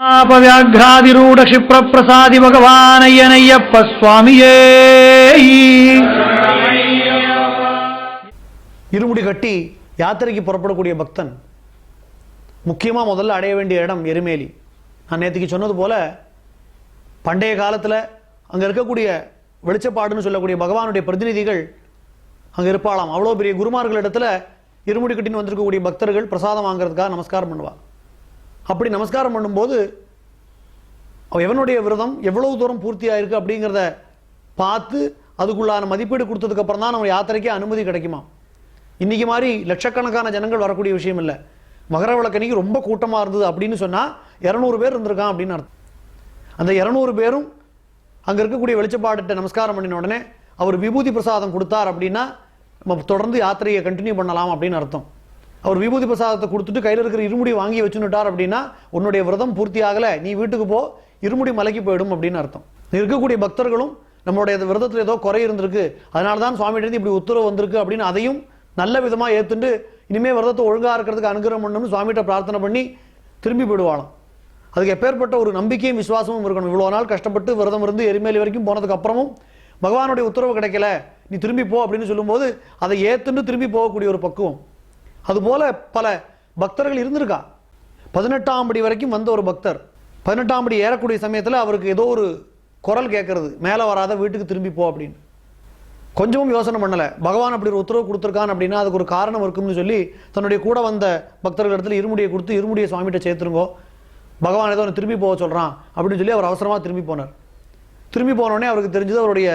ஆபவியாகிராதிரூட க்ஷிப்ரப்பிரசாதி பகவானையனையப்ப சுவாமியே இருமுடி கட்டி யாத்திரைக்கு புறப்படக்கூடிய பக்தன் முக்கியமாக முதல்ல அடைய வேண்டிய இடம் எருமேலி நான் நேற்றுக்கு சொன்னது போல பண்டைய காலத்தில் அங்கே இருக்கக்கூடிய வெளிச்சப்பாடுன்னு சொல்லக்கூடிய பகவானுடைய பிரதிநிதிகள் அங்கே இருப்பாளாம் அவ்வளோ பெரிய குருமார்கள் இடத்துல இருமுடி கட்டின்னு வந்திருக்கக்கூடிய பக்தர்கள் பிரசாதம் வாங்குறதுக்காக நமஸ்காரம் பண்ணுவாள் அப்படி நமஸ்காரம் பண்ணும்போது எவனுடைய விரதம் எவ்வளவு தூரம் பூர்த்தியாக இருக்கு அப்படிங்கிறத பார்த்து அதுக்குள்ளான மதிப்பீடு கொடுத்ததுக்கப்புறம் தான் நம்ம யாத்திரைக்கே அனுமதி கிடைக்குமா இன்றைக்கி மாதிரி லட்சக்கணக்கான ஜனங்கள் வரக்கூடிய விஷயம் இல்லை. மகர விளக்கணிக்கு ரொம்ப கூட்டமாக இருந்தது அப்படின்னு சொன்னால் இரநூறு பேர் இருந்திருக்கான் அப்படின்னு அர்த்தம். அந்த இரநூறு பேரும் அங்கே இருக்கக்கூடிய வெளிச்சப்பாடுகிட்ட நமஸ்காரம் பண்ணின உடனே அவர் விபூதி பிரசாதம் கொடுத்தார் அப்படின்னா நம்ம தொடர்ந்து யாத்திரையை கண்டினியூ பண்ணலாம் அப்படின்னு அர்த்தம். அவர் விபூதி பிரசாதத்தை கொடுத்துட்டு கையில் இருக்கிற இருமுடி வாங்கி வச்சுன்னுட்டார் அப்படின்னா உன்னுடைய விரதம் பூர்த்தி ஆகலை நீ வீட்டுக்கு போ இருமுடி மலைக்கு போயிடும் அப்படின்னு அர்த்தம். இருக்கக்கூடிய பக்தர்களும் நம்மளுடைய விரதத்தில் ஏதோ குறை இருந்திருக்கு அதனால தான் சுவாமிகிட்ட இப்படி உத்தரவு வந்திருக்கு அப்படின்னு அதையும் நல்ல விதமாக ஏற்றுண்டு இனிமேல் விரதத்தை ஒழுங்காக இருக்கிறதுக்கு அனுகிரகம் பண்ணணும்னு சுவாமிகிட்ட பிரார்த்தனை பண்ணி திரும்பி போயிடுவாளாம். அதுக்கு எப்பேற்பட்ட ஒரு நம்பிக்கையும் விசுவாசமும் இருக்கணும். இவ்வளோ நாள் கஷ்டப்பட்டு விரதம் இருந்து எரிமேலி வரைக்கும் போனதுக்கு அப்புறமும் பகவானுடைய உத்தரவு கிடைக்கல நீ திரும்பி போ அப்படின்னு சொல்லும்போது அதை ஏற்றுண்டு திரும்பி போகக்கூடிய ஒரு பக்குவம். அதுபோல பல பக்தர்கள் இருந்திருக்கா? பதினெட்டாம் படி வரைக்கும் வந்த ஒரு பக்தர். பதினெட்டாம் படி ஏறக்கூடிய சமயத்தில் அவருக்கு ஏதோ ஒரு குரல் கேட்கறது மேலே வராத வீட்டுக்கு திரும்பி போ அப்படின்னு. கொஞ்சமும் யோசனை பண்ணலை. பகவான் அப்படி ஒரு உத்தரவு கொடுத்துருக்கான் அப்படின்னா அதுக்கு ஒரு காரணம் இருக்கும்னு சொல்லி தன்னுடைய கூட வந்த பக்தர்கள் இடத்துல இருமுடியை கொடுத்து இருமுடியை சுவாமிகிட்ட சேர்த்துருங்கோ. பகவான் ஏதோ ஒன்று திரும்பி போக சொல்கிறான் அப்படின்னு சொல்லி அவர் அவசரமாக திரும்பி போனார். திரும்பி போனோடனே அவருக்கு தெரிஞ்சது அவருடைய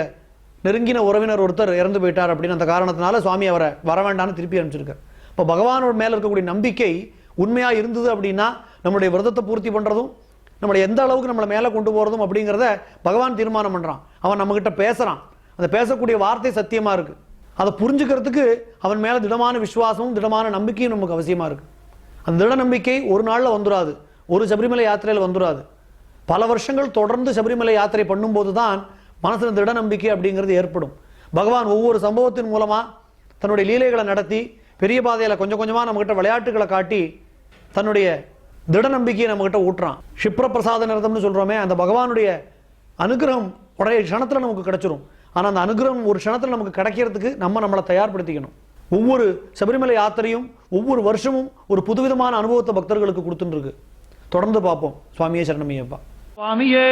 நெருங்கின உறவினர் ஒருத்தர் இறந்து போயிட்டார் அப்படின்னு அந்த காரணத்தினால சுவாமி அவரை வர வேண்டாம்னு திருப்பி அனுப்பிச்சிருக்கார். இப்போ பகவானோட மேலே இருக்கக்கூடிய நம்பிக்கை உண்மையாக இருந்தது அப்படின்னா நம்மளுடைய விரதத்தை பூர்த்தி பண்ணுறதும் நம்மளை எந்த அளவுக்கு நம்மளை மேலே கொண்டு போகிறதும் அப்படிங்கிறத பகவான் தீர்மானம் பண்ணுறான் அவன் நம்மக்கிட்ட பேசுகிறான் அந்த பேசக்கூடிய வார்த்தை சத்தியமாக இருக்குது அதை புரிஞ்சுக்கிறதுக்கு அவன் மேலே திடமான விசுவாசமும் திடமான நம்பிக்கையும் நமக்கு அவசியமாக இருக்குது அந்த திட நம்பிக்கை ஒரு நாளில் வந்துடாது ஒரு சபரிமலை யாத்திரையில் வந்துடாது பல வருஷங்கள் தொடர்ந்து சபரிமலை யாத்திரை பண்ணும்போது தான் மனசில் திட நம்பிக்கை அப்படிங்கிறது ஏற்படும். பகவான் ஒவ்வொரு சம்பவத்தின் மூலமாக தன்னுடைய லீலைகளை நடத்தி பெரிய பாதையில் கொஞ்சம் கொஞ்சமாக நம்மகிட்ட விளையாட்டுகளை காட்டி தன்னுடைய திட நம்பிக்கையை நம்மகிட்ட ஊட்டுறான். ஷிப்ரப்பிரசாத பிரசாத நிரதம்னு சொல்கிறோமே அந்த பகவானுடைய அனுகிரகம் உடைய க்ஷணத்தில் நமக்கு கிடைச்சிரும். ஆனால் அந்த அனுகிரகம் ஒரு க்ஷணத்தில் நமக்கு கிடைக்கிறதுக்கு நம்ம நம்மளை தயார்படுத்திக்கணும். ஒவ்வொரு சபரிமலை யாத்திரையும் ஒவ்வொரு வருஷமும் ஒரு புதுவிதமான அனுபவத்தை பக்தர்களுக்கு கொடுத்துட்டுருக்கு. தொடர்ந்து பார்ப்போம். சுவாமியே சரணமையப்பா சுவாமியே